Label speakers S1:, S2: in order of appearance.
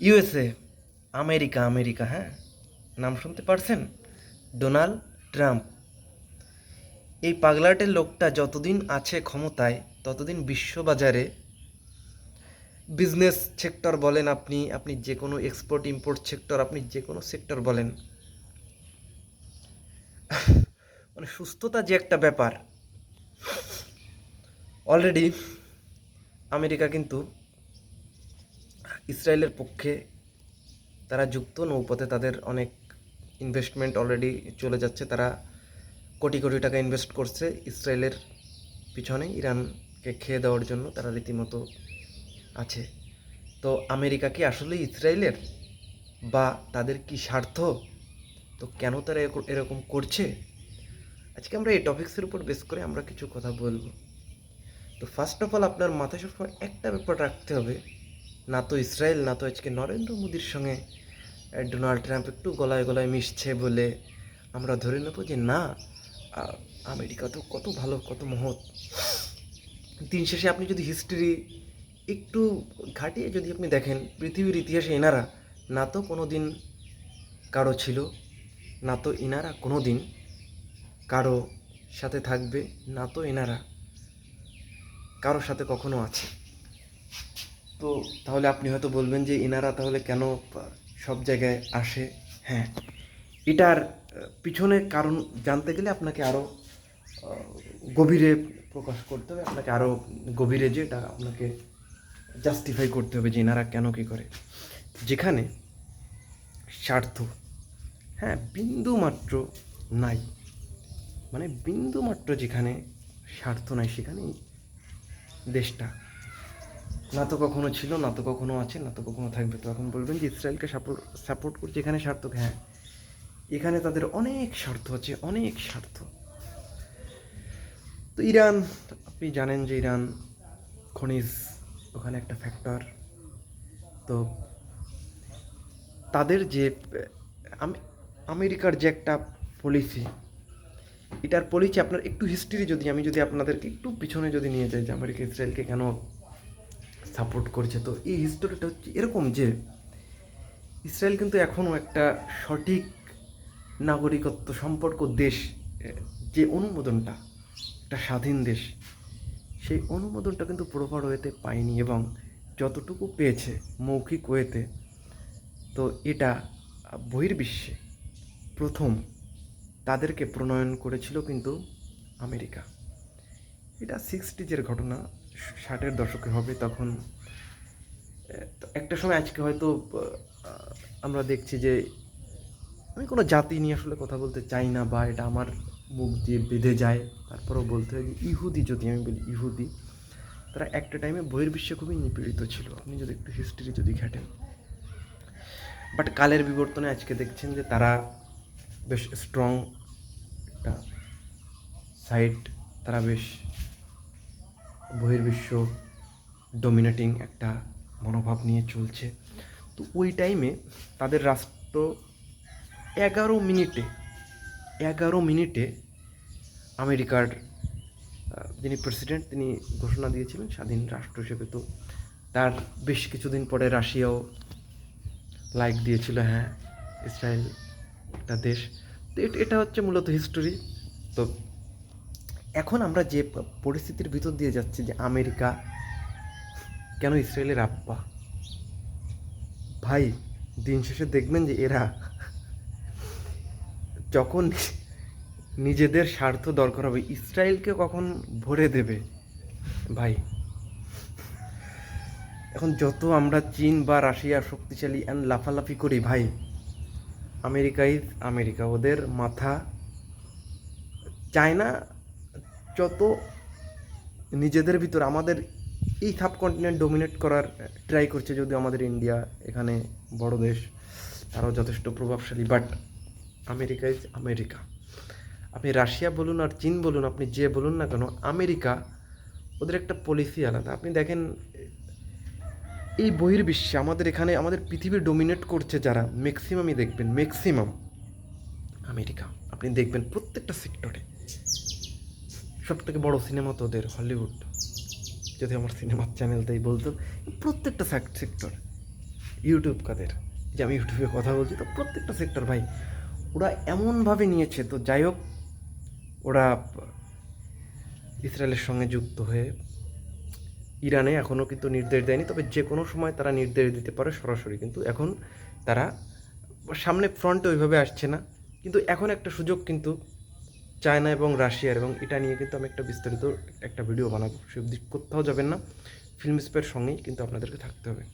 S1: USA, America America হ্যাঁ? নাম শুনতে পারছেন? Donald Trump. এই পাগলাটের লোকটা যতদিন আছে ক্ষমতায়, ততদিন বিশ্ববাজারে বিজনেস সেক্টর বলেন আপনি আপনি যে কোনো এক্সপোর্ট ইম্পোর্ট সেক্টর আপনি যে কোনো সেক্টর বলেন। মানে সুস্থতা যে একটা ব্যাপার। অলরেডি আমেরিকা কিন্তু ইসরায়েলের পক্ষে তারা যুক্ত নৌপথে তাদের অনেক ইনভেস্টমেন্ট অলরেডি চলে যাচ্ছে। তারা কোটি কোটি টাকা ইনভেস্ট করছে ইসরায়েলের পিছনে ইরানকে খেয়ে দেওয়ার জন্য। তারা রীতিমতো আছে। তো আমেরিকা কি আসলে ইসরায়েলের? বা তাদের কি স্বার্থ? তো কেন তারা এরকম- করছে? আজকে আমরা এই টপিক্সের উপর বেস করে আমরা কিছু কথা বলব। তো ফার্স্ট অফ অল আপনার মাথায় সবসময় একটা ব্যাপার রাখতে হবে। না তো ইসরায়েল, না তো আজকে নরেন্দ্র মোদীর সঙ্গে ডোনাল্ড ট্রাম্প একটু গলায় গলায় মিশছে বলে আমরা ধরে নেব যে না আমেরিকা তো কত ভালো, কত মহৎ। দিন শেষে আপনি যদি হিস্ট্রি একটু ঘাটিয়ে যদি আপনি দেখেন, পৃথিবীর ইতিহাসে এনারা না তো কোনো দিন কারও ছিল, না তো এনারা কোনো দিন কারও সাথে থাকবে, না তো এনারা কারোর সাথে কখনো আছে। তো তাহলে আপনি হয়তো বলবেন যে এনারা তাহলে কেন সব জায়গায় আসে? হ্যাঁ। এটার আহ, পিছনে কারণ জানতে গেলে আপনাকে আরও গভীরে প্রকাশ করতে হবে আপনাকে আরও গভীরে যে এটা আপনাকে জাস্টিফাই করতে হবে যে এনারা কেন কী করে। যেখানে স্বার্থ হ্যাঁ বিন্দু মাত্র নাই। মানে বিন্দু মাত্র যেখানে স্বার্থ নাই সেখানেই দেশটা না তো কখনো ছিল, না তো কখনো আছে, না তো কখনো থাকবে। তো এখন বলবেন যে ইসরায়েলকে সাপোর্ট সাপোর্ট করছে এখানে স্বার্থ। হ্যাঁ এখানে তাদের অনেক স্বার্থ আছে, অনেক স্বার্থ। তো ইরান, আপনি জানেন যে ইরান খনিজ ওখানে একটা ফ্যাক্টর তো তাদের যে আমেরিকার যে একটা পলিসি এটার পলিসি আপনার একটু হিস্ট্রি যদি, আমি যদি আপনাদেরকে একটু পিছনে যদি নিয়ে যাই যে আমেরিকা ইসরায়েলকে কেন সাপোর্ট করছে। তো এই হিস্টোরিটা হচ্ছে এরকম যে, ইসরায়েল কিন্তু এখনও একটা সঠিক নাগরিকত্ব সম্পর্ক দেশ যে অনুমোদনটা, একটা স্বাধীন দেশ, সেই অনুমোদনটা কিন্তু প্রপার ওয়েতে পায়নি এবং যতটুকু পেয়েছে মৌখিক ওয়েতে তো এটা বহির্বিশ্বে প্রথম তাদেরকে প্রণয়ন করেছিল কিন্তু আমেরিকা। এটা সিক্সটিজের ঘটনা ষাটের দশকে হবে, তখন একটা সময় আজকে হয়তো আমরা দেখছি যে, আমি কোনো জাতি নিয়ে আসলে কথা বলতে চাই না বা এটা আমার মুখ দিয়ে বেঁধে যায়। তারপরেও বলতে হয় যে, ইহুদি, যদি আমি বলি ইহুদি, তারা একটা টাইমে বহির্বিশ্বে খুবই নিপীড়িত ছিল। আপনি যদি একটু হিস্ট্রি যদি ঘাটেন। বাট কালের বিবর্তনে আজকে দেখছেন যে, তারা বেশ স্ট্রং একটা সাইড তারা বেশ বহির্বিশ্ব ডমিনেটিং একটা মনোভাব নিয়ে চলছে। তো ওই টাইমে তাদের রাষ্ট্র এগারো মিনিটে এগারো মিনিটে আমেরিকার যিনি প্রেসিডেন্ট তিনি ঘোষণা দিয়েছিলেন স্বাধীন রাষ্ট্র হিসেবে। তো তার বেশ কিছুদিন পরে রাশিয়াও লাইক দিয়েছিল হ্যাঁ ইসরায়েল একটা দেশ। তো এটা- হচ্ছে মূলত হিস্টোরি তো এখন আমরা যে পরিস্থিতির ভিতর দিয়ে যাচ্ছি যে আমেরিকা, কেন ইসরায়েলের আব্বা? ভাই, দিন শেষে দেখবেন যে এরা যখন নিজেদের স্বার্থ দরকার হবে, ইসরায়েলকে কখন ভরে দেবে? ভাই, এখন যত আমরা চীন বা রাশিয়া শক্তিশালী অ্যান্ড লাফালাফি করি, ভাই, আমেরিকাই, আমেরিকা ওদের মাথা, চায়না যত নিজেদের ভিতর আমাদের এই সাবকন্টিনেন্ট ডোমিনেট করার ট্রাই করছে যদিও আমাদের ইন্ডিয়া এখানে বড় দেশ, তারাও যথেষ্ট প্রভাবশালী। বাট আমেরিকা ইজ আমেরিকা আপনি রাশিয়া বলুন আর চীন বলুন, আপনি যে বলুন না কেন আমেরিকা ওদের একটা পলিসি আলাদা। আপনি দেখেন, এই বহির্বিশ্বে আমাদের এখানে, আমাদের পৃথিবী ডোমিনেট করছে যারা ম্যাক্সিমামই দেখবেন ম্যাক্সিমাম আমেরিকা আপনি দেখবেন প্রত্যেকটা সেক্টরে সব থেকে বড় সিনেমা তো ওদের হলিউড। যদি আমার সিনেমার চ্যানেল তাই বলতো প্রত্যেকটা সেক্টর ইউটিউব কাদের, যে আমি ইউটিউবে কথা বলছি, তো প্রত্যেকটা সেক্টর ভাই, ওরা এমনভাবে নিয়েছে, তো যাই হোক, ওরা ইসরায়েলের সঙ্গে যুক্ত হয়ে, ইরানে এখনও কিন্তু নির্দেশ দেয়নি, তবে যে কোনো সময় তারা নির্দেশ দিতে পারে সরাসরি, কিন্তু এখন তারা সামনে ফ্রন্টে ওইভাবে আসছে না। কিন্তু এখন একটা সুযোগ কিন্তু চায়না এবং রাশিয়ার এবং এটা নিয়ে কিন্তু আমি একটা বিস্তারিত একটা ভিডিও বানাবো। সেদিক কোথাও যাবেন না। ফিল্ম স্পের সঙ্গেই কিন্তু আপনাদেরকে থাকতে হবে।